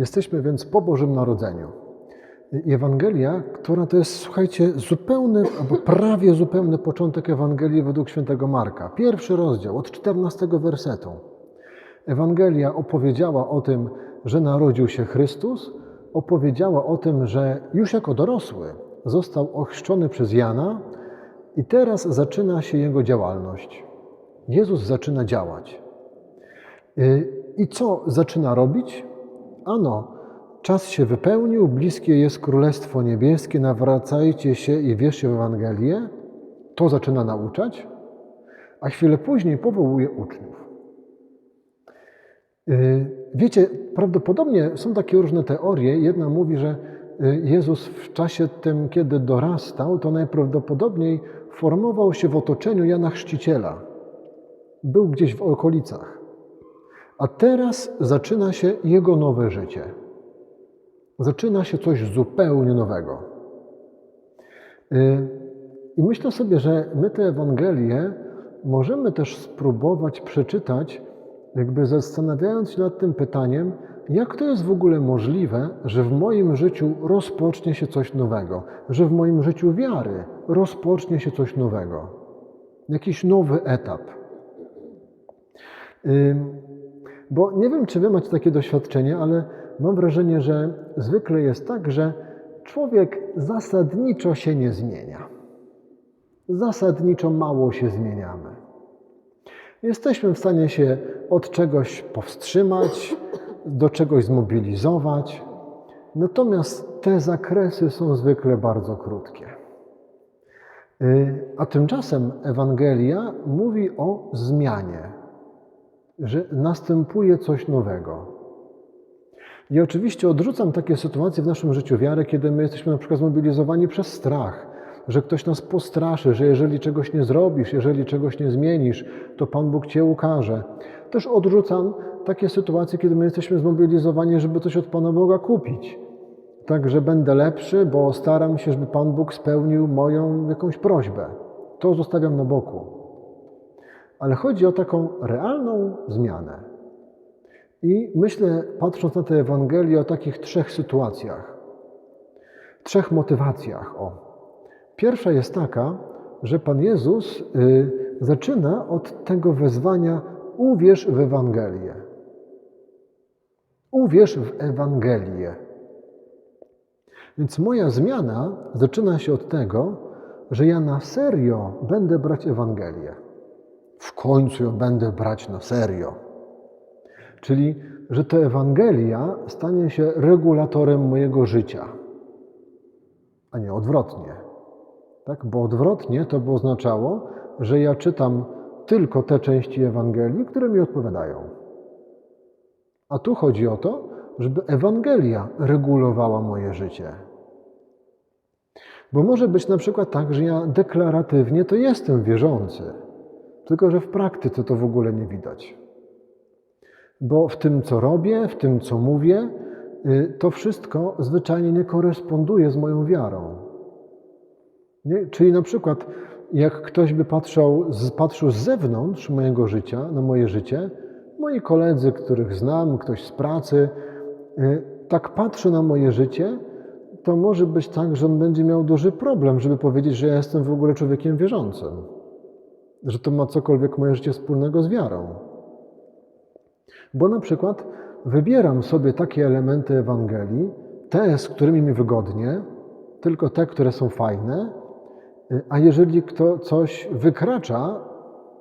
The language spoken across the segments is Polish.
Jesteśmy więc po Bożym Narodzeniu. Ewangelia, która to jest, słuchajcie, zupełny, albo prawie zupełny początek Ewangelii według świętego Marka. Pierwszy rozdział, od 14 wersetu. Ewangelia opowiedziała o tym, że narodził się Chrystus, opowiedziała o tym, że już jako dorosły został ochrzczony przez Jana i teraz zaczyna się jego działalność. Jezus zaczyna działać. I co zaczyna robić? Ano, czas się wypełnił, bliskie jest Królestwo Niebieskie, nawracajcie się i wierzcie w Ewangelię. To zaczyna nauczać, a chwilę później powołuje uczniów. Y, Wiecie, prawdopodobnie są takie różne teorie. Jedna mówi, że y, Jezus w czasie tym, kiedy dorastał, to najprawdopodobniej formował się w otoczeniu Jana Chrzciciela. Był gdzieś w okolicach. A teraz zaczyna się jego nowe życie. Zaczyna się coś zupełnie nowego. Y, I myślę sobie, że my tę Ewangelię możemy też spróbować przeczytać, jakby zastanawiając się nad tym pytaniem, jak to jest w ogóle możliwe, że w moim życiu rozpocznie się coś nowego, że w moim życiu wiary rozpocznie się coś nowego, jakiś nowy etap. Ym, Bo nie wiem, czy Wy macie takie doświadczenie, ale mam wrażenie, że zwykle jest tak, że człowiek zasadniczo się nie zmienia. Zasadniczo mało się zmieniamy. Jesteśmy w stanie się od czegoś powstrzymać, do czegoś zmobilizować, natomiast te zakresy są zwykle bardzo krótkie. Y, A tymczasem Ewangelia mówi o zmianie, że następuje coś nowego. I oczywiście odrzucam takie sytuacje w naszym życiu wiary, kiedy my jesteśmy na przykład zmobilizowani przez strach, że ktoś nas postraszy, że jeżeli czegoś nie zrobisz, jeżeli czegoś nie zmienisz, to Pan Bóg Cię ukaże. Też odrzucam takie sytuacje, kiedy my jesteśmy zmobilizowani, żeby coś od Pana Boga kupić. Tak, że będę lepszy, bo staram się, żeby Pan Bóg spełnił moją jakąś prośbę. To zostawiam na boku. Ale chodzi o taką realną zmianę. I myślę, patrząc na tę Ewangelię, o takich trzech sytuacjach, trzech motywacjach. O. Pierwsza jest taka, że Pan Jezus y, zaczyna od tego wezwania: uwierz w Ewangelię. Uwierz w Ewangelię. Więc moja zmiana zaczyna się od tego, że ja na serio będę brać Ewangelię. W końcu ją będę brać na serio. Czyli, że to Ewangelia stanie się regulatorem mojego życia, a nie odwrotnie. Tak? Bo odwrotnie to by oznaczało, że ja czytam tylko te części Ewangelii, które mi odpowiadają. A tu chodzi o to, żeby Ewangelia regulowała moje życie. Bo może być na przykład tak, że ja deklaratywnie to jestem wierzący, tylko że w praktyce to w ogóle nie widać. Bo w tym, co robię, w tym, co mówię, y, to wszystko zwyczajnie nie koresponduje z moją wiarą. Nie? Czyli na przykład, jak ktoś by patrzył, patrzył z zewnątrz mojego życia, na moje życie, moi koledzy, których znam, ktoś z pracy, y, tak patrzy na moje życie, to może być tak, że on będzie miał duży problem, żeby powiedzieć, że ja jestem w ogóle człowiekiem wierzącym, że to ma cokolwiek moje życie wspólnego z wiarą. Bo na przykład wybieram sobie takie elementy Ewangelii, te, z którymi mi wygodnie, tylko te, które są fajne, a jeżeli kto coś wykracza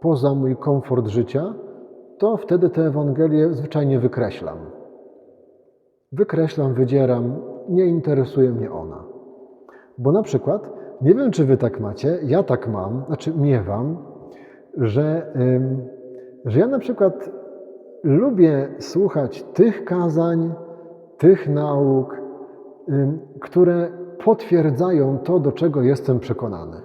poza mój komfort życia, to wtedy tę Ewangelię zwyczajnie wykreślam. Wykreślam, wydzieram, nie interesuje mnie ona. Bo na przykład, nie wiem czy wy tak macie, ja tak mam, znaczy miewam, że, że ja na przykład lubię słuchać tych kazań, tych nauk, które potwierdzają to, do czego jestem przekonany.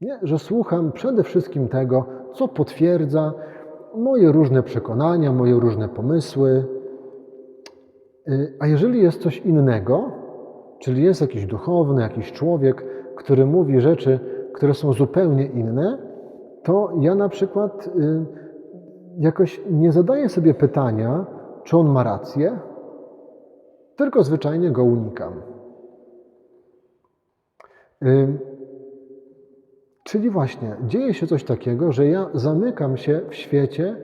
Nie? Że słucham przede wszystkim tego, co potwierdza moje różne przekonania, moje różne pomysły. Y, A jeżeli jest coś innego, czyli jest jakiś duchowny, jakiś człowiek, który mówi rzeczy, które są zupełnie inne, to ja na przykład y, jakoś nie zadaję sobie pytania, czy on ma rację, tylko zwyczajnie go unikam. Ym, Czyli właśnie dzieje się coś takiego, że ja zamykam się w świecie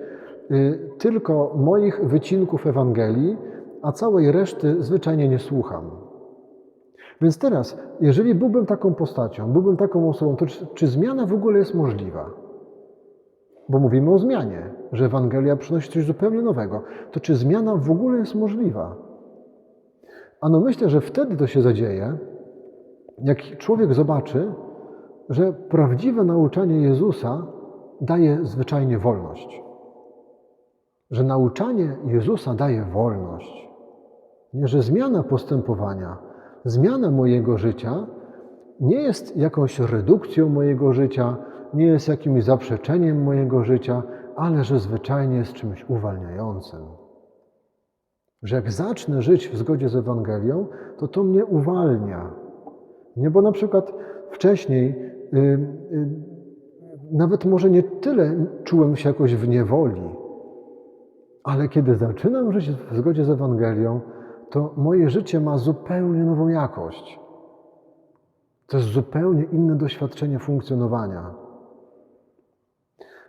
y, tylko moich wycinków Ewangelii, a całej reszty zwyczajnie nie słucham. Więc teraz, jeżeli byłbym taką postacią, byłbym taką osobą, to czy, czy zmiana w ogóle jest możliwa? Bo mówimy o zmianie, że Ewangelia przynosi coś zupełnie nowego. To czy zmiana w ogóle jest możliwa? Ano myślę, że wtedy to się zadzieje, jak człowiek zobaczy, że prawdziwe nauczanie Jezusa daje zwyczajnie wolność. Że nauczanie Jezusa daje wolność. Nie, że zmiana postępowania, zmiana mojego życia nie jest jakąś redukcją mojego życia, nie jest jakimś zaprzeczeniem mojego życia, ale że zwyczajnie jest czymś uwalniającym. Że jak zacznę żyć w zgodzie z Ewangelią, to to mnie uwalnia. Nie, bo na przykład wcześniej y, y, nawet może nie tyle czułem się jakoś w niewoli, ale kiedy zaczynam żyć w zgodzie z Ewangelią, to moje życie ma zupełnie nową jakość. To jest zupełnie inne doświadczenie funkcjonowania.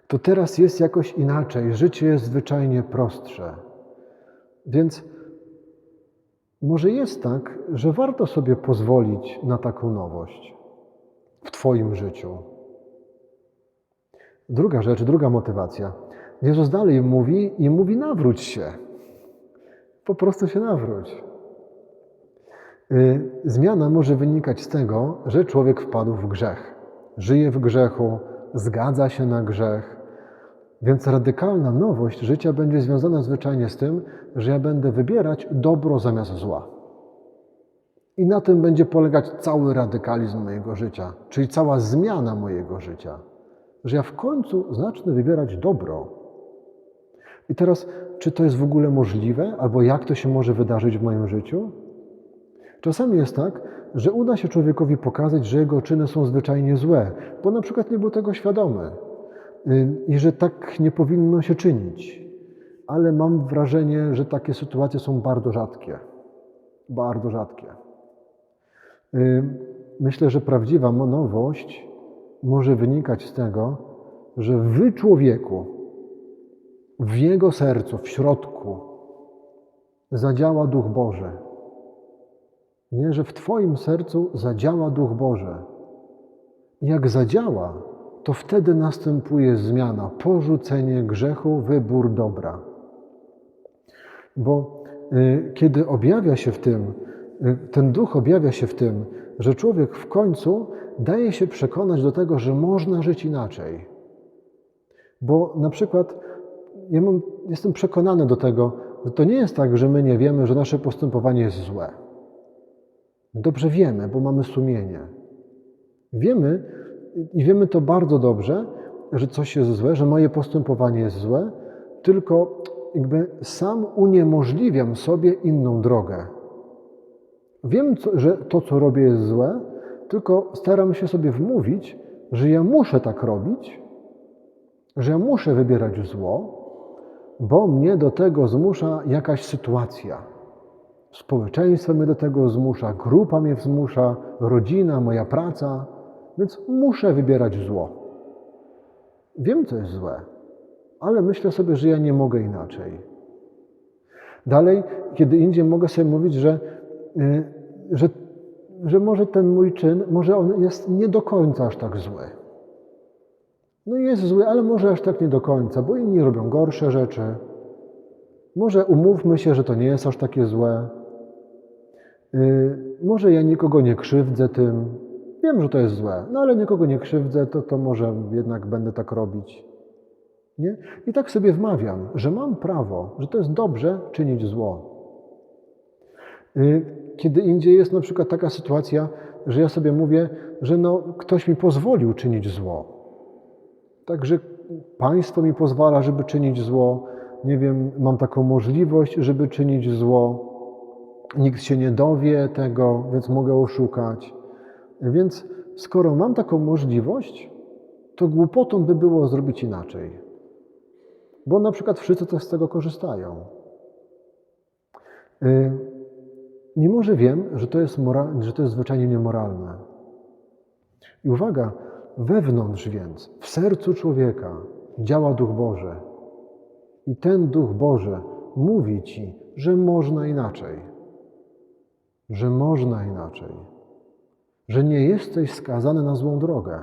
To teraz jest jakoś inaczej, życie jest zwyczajnie prostsze. Więc może jest tak, że warto sobie pozwolić na taką nowość w Twoim życiu. Druga rzecz, druga motywacja. Jezus dalej mówi i mówi: nawróć się. Po prostu się nawróć. Y, Zmiana może wynikać z tego, że człowiek wpadł w grzech. Żyje w grzechu, zgadza się na grzech. Więc radykalna nowość życia będzie związana zwyczajnie z tym, że ja będę wybierać dobro zamiast zła. I na tym będzie polegać cały radykalizm mojego życia, czyli cała zmiana mojego życia. Że ja w końcu zacznę wybierać dobro. I teraz, czy to jest w ogóle możliwe, albo jak to się może wydarzyć w moim życiu? Czasami jest tak, że uda się człowiekowi pokazać, że jego czyny są zwyczajnie złe, bo na przykład nie był tego świadomy y, i że tak nie powinno się czynić. Ale mam wrażenie, że takie sytuacje są bardzo rzadkie. Bardzo rzadkie. Y, Myślę, że prawdziwa nowość może wynikać z tego, że wy człowieku, w jego sercu, w środku, zadziała Duch Boży. Nie, że w Twoim sercu zadziała Duch Boży. Jak zadziała, to wtedy następuje zmiana, porzucenie grzechu, wybór dobra. Bo y, kiedy objawia się w tym, y, ten duch objawia się w tym, że człowiek w końcu daje się przekonać do tego, że można żyć inaczej. Bo na przykład ja mam, jestem przekonany do tego, że to nie jest tak, że my nie wiemy, że nasze postępowanie jest złe. Dobrze wiemy, bo mamy sumienie. Wiemy i wiemy to bardzo dobrze, że coś jest złe, że moje postępowanie jest złe, tylko jakby sam uniemożliwiam sobie inną drogę. Wiem, że to, co robię, jest złe, tylko staram się sobie wmówić, że ja muszę tak robić, że ja muszę wybierać zło, bo mnie do tego zmusza jakaś sytuacja. Społeczeństwo mnie do tego zmusza, grupa mnie zmusza, rodzina, moja praca, więc muszę wybierać zło. Wiem, co jest złe, ale myślę sobie, że ja nie mogę inaczej. Dalej, kiedy indziej mogę sobie mówić, że, y, że, że może ten mój czyn, może on jest nie do końca aż tak zły. No jest zły, ale może aż tak nie do końca, bo inni robią gorsze rzeczy. Może umówmy się, że to nie jest aż takie złe. Yy, może ja nikogo nie krzywdzę tym. Wiem, że to jest złe, no ale nikogo nie krzywdzę, to, to może jednak będę tak robić. Nie? I tak sobie wmawiam, że mam prawo, że to jest dobrze czynić zło. Yy, Kiedy indziej jest na przykład taka sytuacja, że ja sobie mówię, że no, ktoś mi pozwolił czynić zło. Także państwo mi pozwala, żeby czynić zło. Nie wiem, mam taką możliwość, żeby czynić zło. Nikt się nie dowie tego, więc mogę oszukać. Więc skoro mam taką możliwość, to głupotą by było zrobić inaczej. Bo na przykład wszyscy też z tego korzystają. Y, Mimo, że wiem, że to jest, mora- że to jest zwyczajnie niemoralne. I uwaga, wewnątrz więc, w sercu człowieka działa Duch Boży. I ten Duch Boży mówi ci, że można inaczej. Że można inaczej. Że nie jesteś skazany na złą drogę.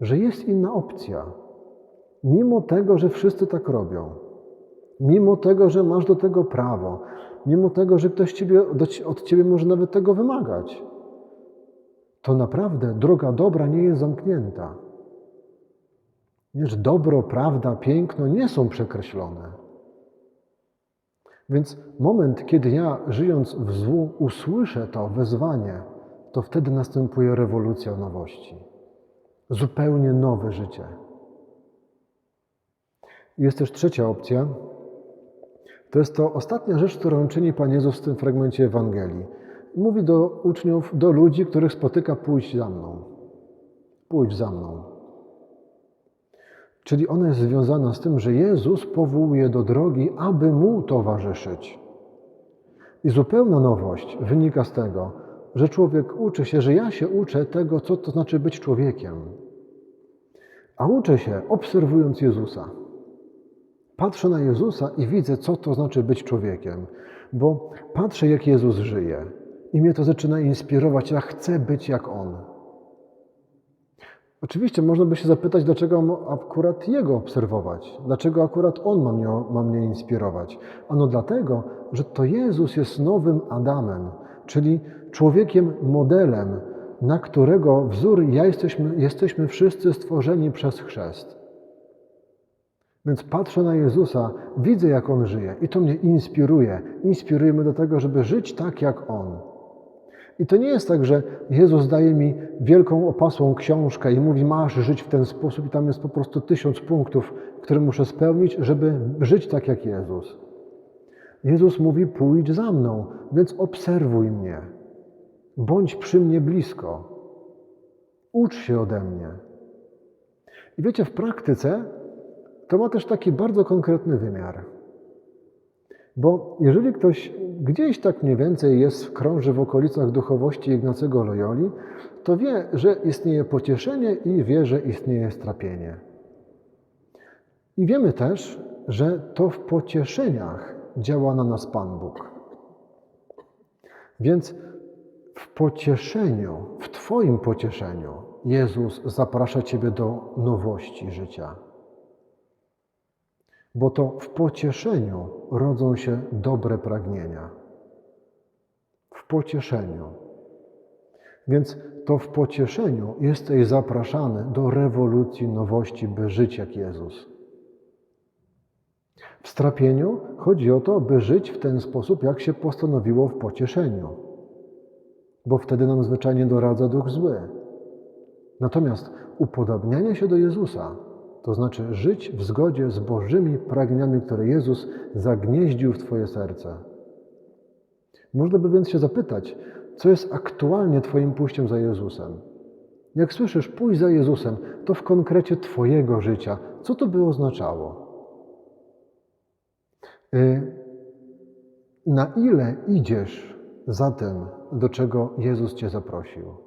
Że jest inna opcja. Mimo tego, że wszyscy tak robią. Mimo tego, że masz do tego prawo. Mimo tego, że ktoś ciebie, od ciebie może nawet tego wymagać. To naprawdę droga dobra nie jest zamknięta. Lecz dobro, prawda, piękno nie są przekreślone. Więc moment, kiedy ja żyjąc w złu usłyszę to wezwanie, to wtedy następuje rewolucja nowości. Zupełnie nowe życie. Jest też trzecia opcja. To jest to ostatnia rzecz, którą czyni Pan Jezus w tym fragmencie Ewangelii. Mówi do uczniów, do ludzi, których spotyka, pójdź za mną. Pójdź za mną. Czyli ona jest związana z tym, że Jezus powołuje do drogi, aby mu towarzyszyć. I zupełna nowość wynika z tego, że człowiek uczy się, że ja się uczę tego, co to znaczy być człowiekiem. A uczę się obserwując Jezusa. Patrzę na Jezusa i widzę, co to znaczy być człowiekiem, bo patrzę, jak Jezus żyje i mnie to zaczyna inspirować. Ja chcę być jak On. Oczywiście można by się zapytać, dlaczego akurat Jego obserwować? Dlaczego akurat On ma mnie, ma mnie inspirować? Ano dlatego, że to Jezus jest nowym Adamem, czyli człowiekiem modelem, na którego wzór ja jesteśmy, jesteśmy wszyscy stworzeni przez chrzest. Więc patrzę na Jezusa, widzę jak On żyje i to mnie inspiruje. Inspiruje mnie do tego, żeby żyć tak jak On. I to nie jest tak, że Jezus daje mi wielką opasłą książkę i mówi, masz żyć w ten sposób i tam jest po prostu tysiąc punktów, które muszę spełnić, żeby żyć tak jak Jezus. Jezus mówi, pójdź za mną, więc obserwuj mnie. Bądź przy mnie blisko. Ucz się ode mnie. I wiecie, w praktyce to ma też taki bardzo konkretny wymiar. Bo jeżeli ktoś gdzieś tak mniej więcej jest, krąży w okolicach duchowości Ignacego Loyoli, to wie, że istnieje pocieszenie i wie, że istnieje strapienie. I wiemy też, że to w pocieszeniach działa na nas Pan Bóg. Więc w pocieszeniu, w Twoim pocieszeniu, Jezus zaprasza Ciebie do nowości życia bo to w pocieszeniu rodzą się dobre pragnienia. W pocieszeniu. Więc to w pocieszeniu jesteś zapraszany do rewolucji nowości, by żyć jak Jezus. W strapieniu chodzi o to, by żyć w ten sposób, jak się postanowiło w pocieszeniu, bo wtedy nam zwyczajnie doradza duch zły. Natomiast upodobnianie się do Jezusa to znaczy żyć w zgodzie z Bożymi pragnieniami, które Jezus zagnieździł w Twoje serce. Można by więc się zapytać, co jest aktualnie Twoim pójściem za Jezusem. Jak słyszysz pójść za Jezusem, to w konkrecie Twojego życia, co to by oznaczało? Y, Na ile idziesz za tym, do czego Jezus Cię zaprosił?